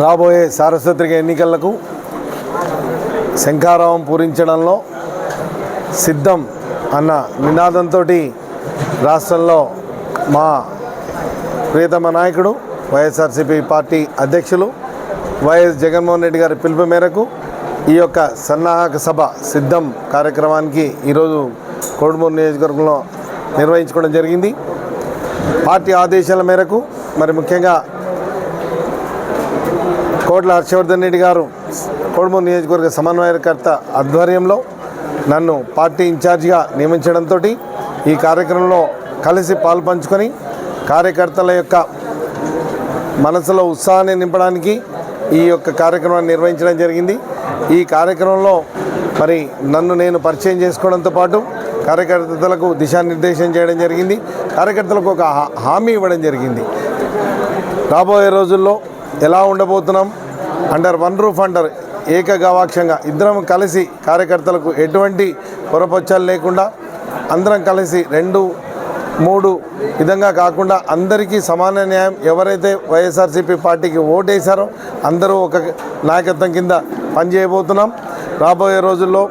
రాబోయే సార్వత్రిక ఎన్నికలకు శంఖారావం పూరించడంలో సిద్ధం అన్న నినాదంతో రాష్ట్రంలో మా ప్రియతమ నాయకుడు వైఎస్ఆర్సీపీ పార్టీ అధ్యక్షులు వైఎస్ జగన్మోహన్ రెడ్డి గారి పిలుపు మేరకు ఈ యొక్క సన్నాహక సభ సిద్ధం కార్యక్రమానికి ఈరోజు కోడుమూరు నియోజకవర్గంలో నిర్వహించుకోవడం జరిగింది. పార్టీ ఆదేశాల మేరకు మరి ముఖ్యంగా కోట్ల హర్షవర్ధన్ రెడ్డి గారు కోడుమూరు నియోజకవర్గ సమన్వయకర్త ఆధ్వర్యంలో నన్ను పార్టీ ఇన్ఛార్జిగా నియమించడంతో ఈ కార్యక్రమంలో కలిసి పాల్పంచుకొని కార్యకర్తల యొక్క మనసులో ఉత్సాహాన్ని నింపడానికి ఈ యొక్క కార్యక్రమాన్ని నిర్వహించడం జరిగింది. ఈ కార్యక్రమంలో మరి నన్ను నేను పరిచయం చేసుకోవడంతో పాటు కార్యకర్తలకు దిశానిర్దేశం చేయడం జరిగింది. కార్యకర్తలకు ఒక హా- హామీ ఇవ్వడం జరిగింది. రాబోయే రోజుల్లో ఎలా ఉండబోతున్నాం? అండర్ వన్ రూఫ్ అండర్ ఏకగవాక్షంగా ఇద్దరం కలిసి కార్యకర్తలకు ఎటువంటి పొరపచ్చాలు లేకుండా అందరం కలిసి రెండు మూడు విధంగా కాకుండా అందరికీ సమాన న్యాయం ఎవరైతే వైఎస్ఆర్సీపీ పార్టీకి ఓటేశారో అందరూ ఒక నాయకత్వం కింద పనిచేయబోతున్నాం. రాబోయే రోజుల్లో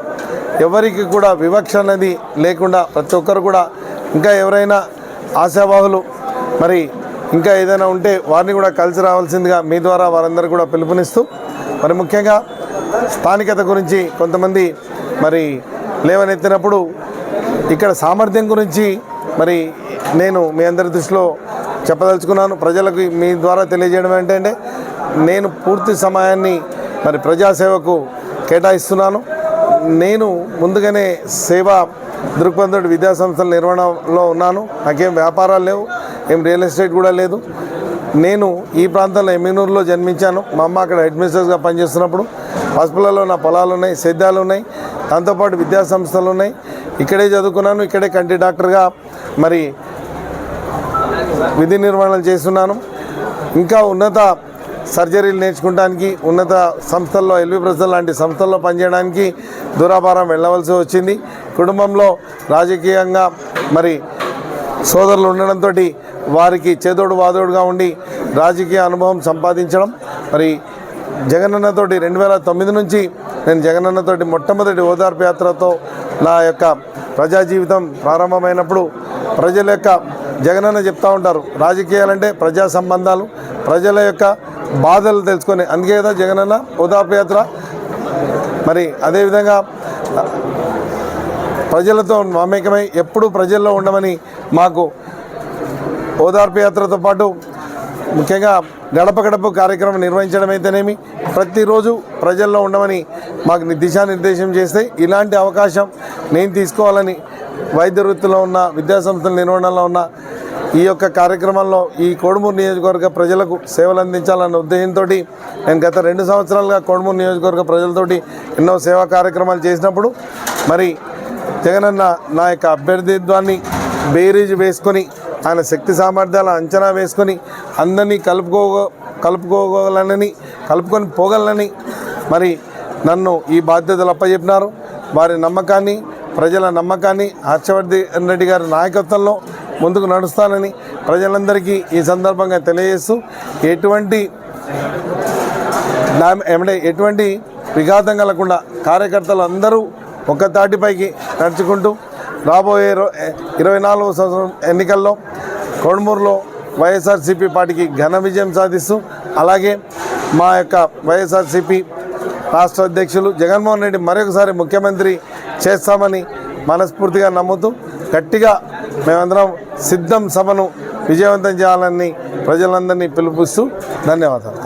ఎవరికి కూడా వివక్ష అనేది లేకుండా ప్రతి ఒక్కరు కూడా ఇంకా ఎవరైనా ఆశావాహులు మరి ఇంకా ఏదైనా ఉంటే వారిని కూడా కలిసి రావాల్సిందిగా మీ ద్వారా వారందరూ కూడా పిలుపునిస్తూ మరి ముఖ్యంగా స్థానికత గురించి కొంతమంది మరి లేవనెత్తినప్పుడు ఇక్కడ సామర్థ్యం గురించి మరి నేను మీ అందరి దృష్టిలో చెప్పదలుచుకున్నాను. ప్రజలకు మీ ద్వారా తెలియజేయడం ఏంటంటే నేను పూర్తి సమయాన్ని మరి ప్రజాసేవకు కేటాయిస్తున్నాను. నేను ముందుగానే సేవా దృక్పథం విద్యాసంస్థల నిర్వహణలో ఉన్నాను. నాకేం వ్యాపారాలు లేవు. ఏం రియల్ ఎస్టేట్ కూడా లేదు. నేను ఈ ప్రాంతంలో ఎమ్మినూరులో జన్మించాను. మా అమ్మ అక్కడ హెడ్ మిస్టర్స్గా పనిచేస్తున్నప్పుడు హాస్పిటల్లో నా పొలాలు ఉన్నాయి సేద్యాలు ఉన్నాయి దాంతోపాటు విద్యా సంస్థలు ఉన్నాయి. ఇక్కడే చదువుకున్నాను ఇక్కడే కంటి డాక్టర్గా మరి విధి నిర్వహణ చేస్తున్నాను. ఇంకా ఉన్నత సర్జరీలు నేర్చుకోవడానికి ఉన్నత సంస్థల్లో ఎల్వి ప్రజలు లాంటి సంస్థల్లో పనిచేయడానికి దూరాభారం వెళ్ళవలసి వచ్చింది. కుటుంబంలో రాజకీయంగా మరి సోదరులు ఉండడంతో వారికి చేదోడు వాదోడుగా ఉండి రాజకీయ అనుభవం సంపాదించడం. మరి జగనన్నతోటి రెండు వేల తొమ్మిది నుంచి నేను జగనన్నతోటి మొట్టమొదటి ఓదార్పు యాత్రతో నా యొక్క ప్రజా జీవితం ప్రారంభమైనప్పుడు ప్రజల యొక్క జగనన్న చెప్తా ఉంటారు రాజకీయాలంటే ప్రజా సంబంధాలు ప్రజల యొక్క బాధలు తెలుసుకొని. అందుకే కదా జగనన్న ఓదార్పు యాత్ర. మరి అదేవిధంగా ప్రజలతో మమేకమై ఎప్పుడూ ప్రజల్లో ఉండమని మాకు ఓదార్పు యాత్రతో పాటు ముఖ్యంగా గడప గడప కార్యక్రమం నిర్వహించడం అయితేనేమి ప్రతిరోజు ప్రజల్లో ఉండమని మాకు దిశానిర్దేశం చేస్తే ఇలాంటి అవకాశం నేను తీసుకోవాలని వైద్య వృత్తిలో ఉన్న విద్యాసంస్థల నిర్వహణలో ఉన్న ఈ యొక్క కార్యక్రమంలో ఈ కోడుమూరు నియోజకవర్గ ప్రజలకు సేవలు అందించాలన్న ఉద్దేశంతో నేను గత రెండు సంవత్సరాలుగా కోడుమూరు నియోజకవర్గ ప్రజలతోటి ఎన్నో సేవా కార్యక్రమాలు చేసినప్పుడు మరి జగనన్న నా యొక్క అభ్యర్థిత్వాన్ని బేరీజ్ వేసుకొని ఆయన శక్తి సామర్థ్యాల అంచనా వేసుకొని అందరినీ కలుపుకో కలుపుకోగలనని కలుపుకొని పోగలనని మరి నన్ను ఈ బాధ్యతలు అప్పచెప్పినారు వారి నమ్మకాన్ని ప్రజల నమ్మకాన్ని హర్షవర్ధన్ రెడ్డి గారి నాయకత్వంలో ముందుకు నడుస్తానని ప్రజలందరికీ ఈ సందర్భంగా తెలియజేస్తూ ఎటువంటి ఏమంటే ఎటువంటి విఘాతం కలగకుండా కార్యకర్తలు అందరూ ఒక్క తాటిపైకి నడుచుకుంటూ రాబోయే ఇరవై నాలుగవ సంవత్సరం ఎన్నికల్లో కొడుమూరులో వైఎస్ఆర్సీపీ పార్టీకి ఘన విజయం సాధిస్తూ అలాగే మా యొక్క వైఎస్ఆర్సీపీ రాష్ట్ర అధ్యక్షులు జగన్మోహన్ రెడ్డి మరొకసారి ముఖ్యమంత్రి చేస్తామని మనస్ఫూర్తిగా నమ్ముతూ గట్టిగా మేమందరం సిద్ధం సభను విజయవంతం చేయాలని ప్రజలందరినీ పిలుపుస్తూ ధన్యవాదాలు.